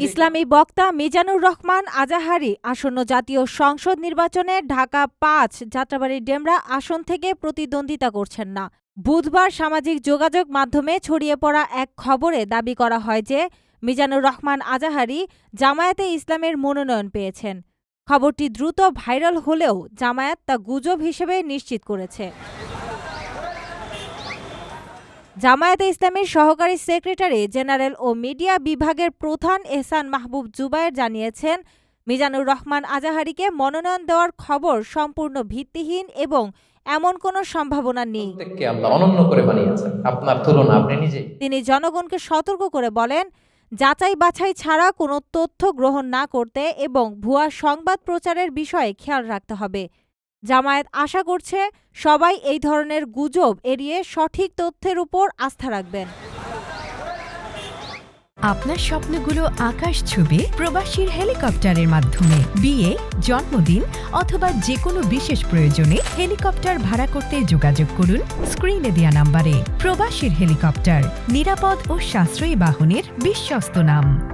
ইসলামী বক্তা মিজানুর রহমান আজাহারি আসন্ন জাতীয় সংসদ নির্বাচনে ঢাকা পাঁচ যাত্রাবাড়ি ডেমরা আসন থেকে প্রতিদ্বন্দ্বিতা করছেন না। বুধবার সামাজিক যোগাযোগ মাধ্যমে ছড়িয়ে পড়া এক খবরে দাবি করা হয় যে, মিজানুর রহমান আজাহারি জামায়াতে ইসলামের মনোনয়ন পেয়েছেন। খবরটি দ্রুত ভাইরাল হলেও জামায়াত তা গুজব হিসেবে নিশ্চিত করেছে। জামায়াতে ইসলামের সহকারী সেক্রেটারি জেনারেল ও মিডিয়া বিভাগের প্রধান এহসান মাহবুব জুবায়ের জানিয়েছেন মিজানুর রহমান আজাহারিকে মনোনয়ন দেওয়ার খবর সম্পূর্ণ ভিত্তিহীন এবং এমন কোনো সম্ভাবনা নেই। তিনি জনগণকে সতর্ক করে বলেন যাচাই বাছাই ছাড়া কোনো তথ্য গ্রহণ না করতে এবং ভুয়া সংবাদ প্রচারের বিষয়ে খেয়াল রাখতে হবে। জামায়াত আশা করছে সবাই এই ধরনের গুজব এড়িয়ে সঠিক তথ্যের উপর আস্থা রাখবেন। আপনার স্বপ্নগুলো আকাশ ছুবে প্রবাসীর হেলিকপ্টারের মাধ্যমে। বিয়ে, জন্মদিন অথবা যে কোনো বিশেষ প্রয়োজনে হেলিকপ্টার ভাড়া করতে যোগাযোগ করুন স্ক্রিনে দেওয়া নাম্বারে। প্রবাসীর হেলিকপ্টার, নিরাপদ ও সাশ্রয়ী বাহনের বিশ্বস্ত নাম।